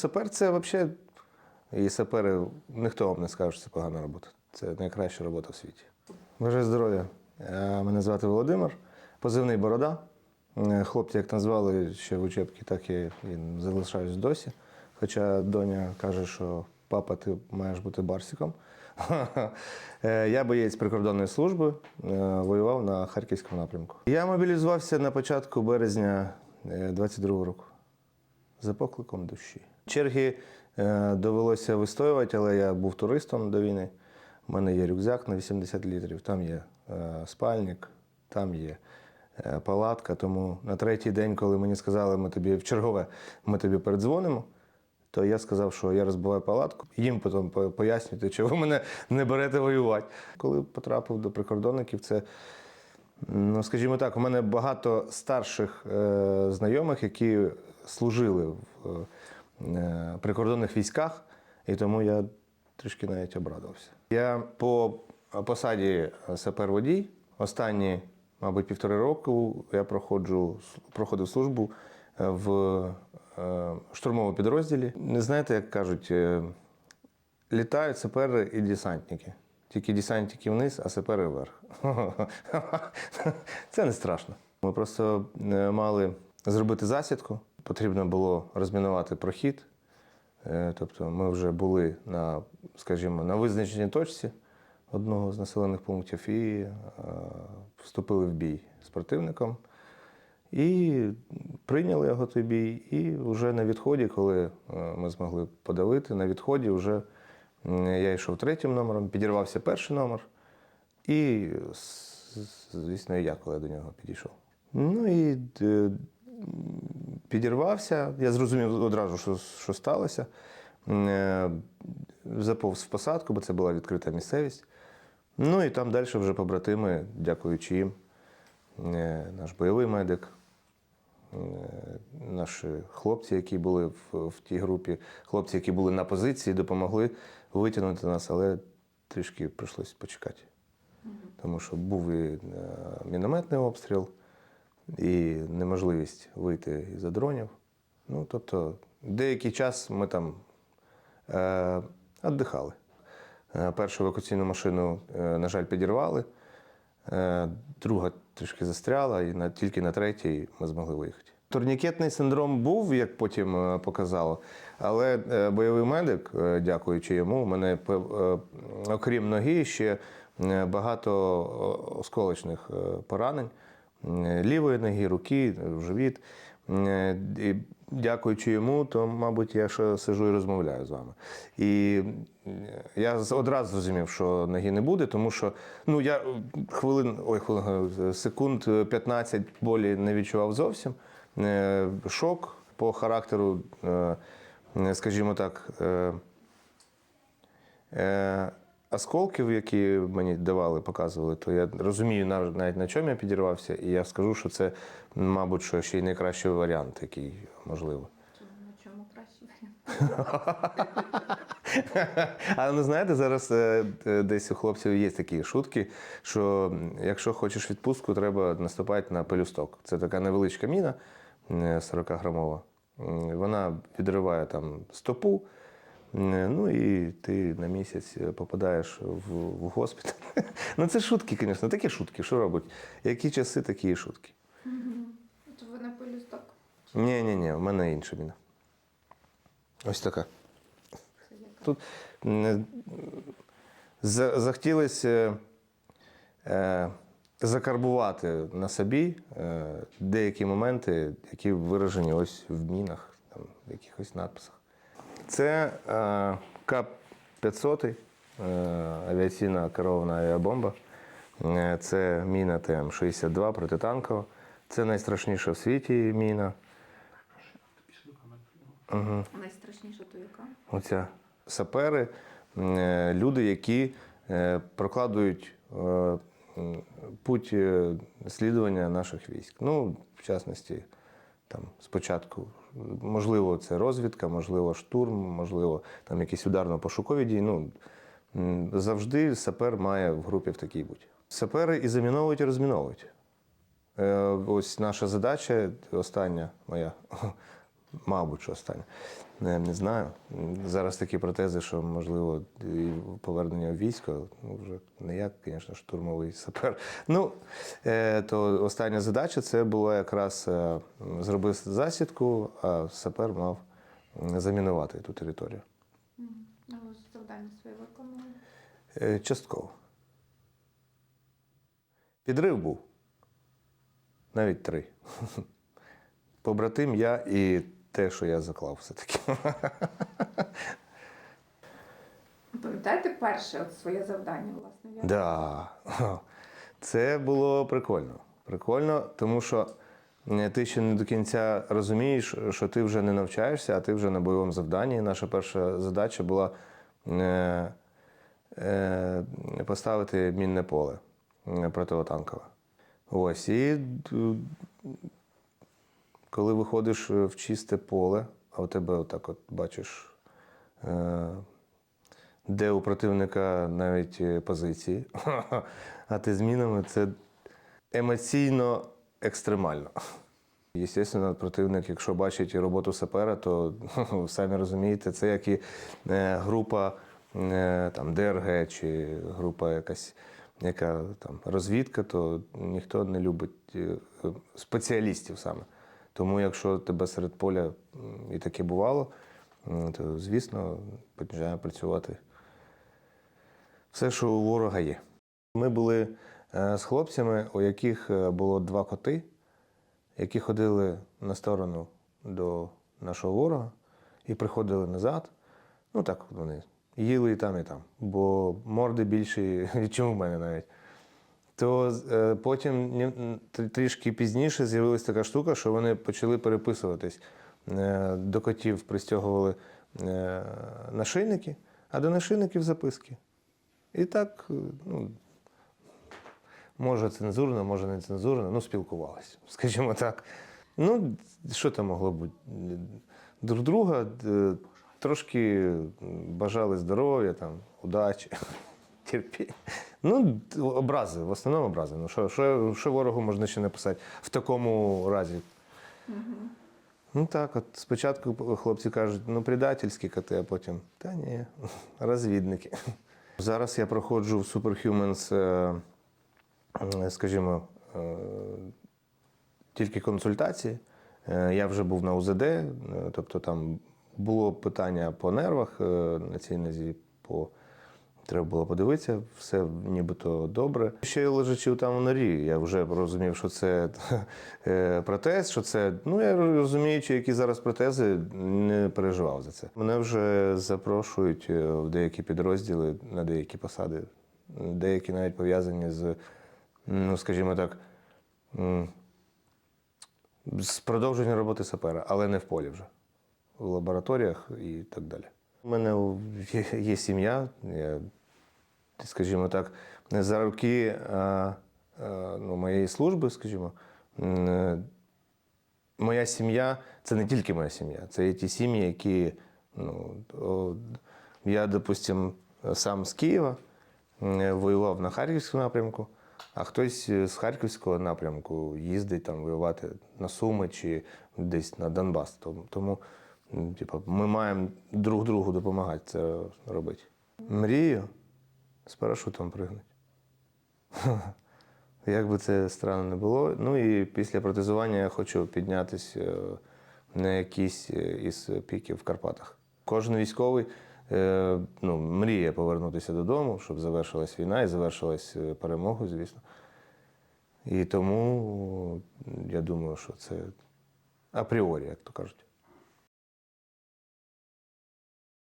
Сапер це взагалі, і сапери, ніхто вам не скаже, що це погана робота. Це найкраща робота в світі. Бажаю здоров'я. Е, Мене звати Володимир, позивний Борода. Е, Хлопці, як назвали ще в учебці, так і залишаюсь досі. Хоча доня каже, що папа, ти маєш бути барсиком. Е, Я боєць прикордонної служби, воював на Харківському напрямку. Я мобілізувався на початку березня 22-го року за покликом душі. Черги е, довелося вистоювати, але я був туристом до війни. У мене є рюкзак на 80 літрів, там є е, спальник, там є е, палатка. Тому на третій день, коли мені сказали, ми тобі в чергове, ми тобі передзвонимо, то я сказав, що я розбиваю палатку. Їм потім по- пояснюйте, чого ви мене не берете воювати. Коли потрапив до прикордонників, це Ну, скажімо так, у мене багато старших е, знайомих, які служили в прикордонних військах, і тому я трішки навіть обрадувався. Я по посаді сапер-водій останні, мабуть, півтори року я проходжу, проходив службу е, в е, штурмовому підрозділі. Не знаєте, як кажуть, е, літають сапери і десантники. Тільки десантники вниз, а сапери вверх. Це не страшно. Ми просто е, мали зробити засідку. Потрібно було розмінувати прохід. Е, Тобто ми вже були на, скажімо, на визначеній точці одного з населених пунктів і е, вступили в бій з противником. І прийняли його той бій. І вже на відході, коли е, ми змогли подавити, на відході вже я йшов третім номером, підірвався перший номер. І, звісно, я, коли до нього підійшов. Ну і підірвався. Я зрозумів одразу, що, що сталося. Е, Заповз в посадку, бо це була відкрита місцевість. Ну і там далі вже побратими, дякуючи їм, е, наш бойовий медик, е, наші хлопці, які були в, в тій групі, хлопці, які були на позиції, допомогли витягнути нас, але трішки прийшлось почекати. Тому що був і мінометний обстріл, і неможливість вийти із-за дронів. Ну, тобто, деякий час ми там е, віддихали. Е, Першу евакуаційну машину, е, на жаль, підірвали. Е, Друга трішки застряла, і на, тільки на третій ми змогли виїхати. Турнікетний синдром був, як потім показало, але бойовий медик, дякуючи йому, у мене окрім ноги ще багато осколочних поранень лівої ноги, руки, в живіт. Е, дякуючи йому, то, мабуть, я ще сижу і розмовляю з вами. І е, я одразу зрозумів, що ноги не буде, тому що ну, я е, хвилин, ой, хвилин, секунд 15 болі не відчував зовсім. Е, Шок по характеру, е, скажімо так, е, е, осколків, які мені давали, показували, то я розумію навіть на чому я підірвався, і я скажу, що це, мабуть, що ще й найкращий варіант, який можливо. На чому краще варіант? Але ну знаєте, зараз е, е, десь у хлопців є такі шутки, що якщо хочеш відпустку, треба наступати на пелюсток. Це така невеличка міна 40-грамова. Вона відриває там стопу. М, Ну і ти на місяць попадаєш в, в госпіталь. Ну це шутки, звісно, такі шутки. Що робить? Які часи, такі і шутки. То ви на пелюсток. Ні, ні, ні, в мене інша міна. Ось така. Тут за- захотілося е, закарбувати на собі е, деякі моменти, які виражені ось в мінах, там, в якихось надписах. Це е, КАП-500, е, авіаційна керована авіабомба. Е, Це міна ТМ-62 протитанкова. Це найстрашніша в світі міна. Найстрашніша то яка? Оця сапери, люди, які прокладують путь слідування наших військ. Ну, в частності, там спочатку, можливо, це розвідка, можливо, штурм, можливо, там якісь ударно-пошукові дії. Ну, завжди сапер має в групі в такій бути. Сапери і заміновують, і розміновують. Е, Ось наша задача, остання моя, мабуть, що остання, Не, не знаю. Зараз такі протези, що можливо і повернення в військо, ну вже не як, звісно, штурмовий сапер. Ну, е, то остання задача це була якраз е, зробити засідку, а сапер мав замінувати ту територію. Ну, ви завдання своє виконали. Е, Частково. Підрив був. Навіть три. Побратим я і те, що я заклав все-таки. Пам'ятаєте перше от своє завдання, власне? як? Да. Це було прикольно. Прикольно, тому що е, ти ще не до кінця розумієш, що ти вже не навчаєшся, а ти вже на бойовому завданні. Наша перша задача була е, е, поставити мінне поле противотанкове. Ось. І коли виходиш в чисте поле, а у тебе отак от бачиш. Е, де у противника навіть е, позиції, а ти змінами це емоційно екстремально. Звісно, противник, якщо бачить роботу сапера, то самі розумієте, це як і е, група е, там, ДРГ чи група якась, яка там розвідка, то ніхто не любить е, спеціалістів саме. Тому якщо тебе серед поля і таке бувало, то звісно починає працювати все, що у ворога є. Ми були е, з хлопцями, у яких е, було два коти, які ходили на сторону до нашого ворога і приходили назад. Ну так вони їли і там, і там, бо морди більші, ніж у мене навіть. То е, потім трішки пізніше з'явилася така штука, що вони почали переписуватись. Е, До котів пристягували е, нашийники, а до нашийників записки. І так, ну, може цензурно, може не цензурно, ну, спілкувалися, скажімо так. Ну, що там могло бути? Друг друга трошки бажали здоров'я, там, удачі, терпіння. Ну, образи, в основному образи. Ну, що, що, що ворогу можна ще написати в такому разі? Ну так, от спочатку хлопці кажуть, ну предательські коти, а потім та ні, розвідники. Зараз я проходжу в Superhumans, е, е, скажімо, е, тільки консультації. Я вже був на УЗД, тобто там було питання по нервах на цій нозі, по Треба було подивитися, все нібито добре. Ще лежачи там у норі, я вже розумів, що це е, протез, що це. Ну, я розуміючи, які зараз протези, не переживав за це. Мене вже запрошують е, в деякі підрозділи на деякі посади, деякі навіть пов'язані з, ну, скажімо так, з продовженням роботи сапера, але не в полі вже, в лабораторіях і так далі. У мене є сім'я, я, скажімо так, за роки а, а, ну, моєї служби, скажімо, е, моя сім'я це не тільки моя сім'я, це і ті сім'ї, які. Ну, я, допустим, сам з Києва воював на Харківському напрямку, а хтось з Харківського напрямку їздить там воювати на Суми чи десь на Донбас. Тому типу, ми маємо друг другу допомагати це робити. Мрію з парашутом пригнути. Як би це странно не було. Ну і після протезування я хочу піднятися е, на якийсь е, із піків в Карпатах. Кожен військовий е, ну, мріє повернутися додому, щоб завершилась війна і завершилась перемогою, звісно. І тому я думаю, що це апріорі, як то кажуть.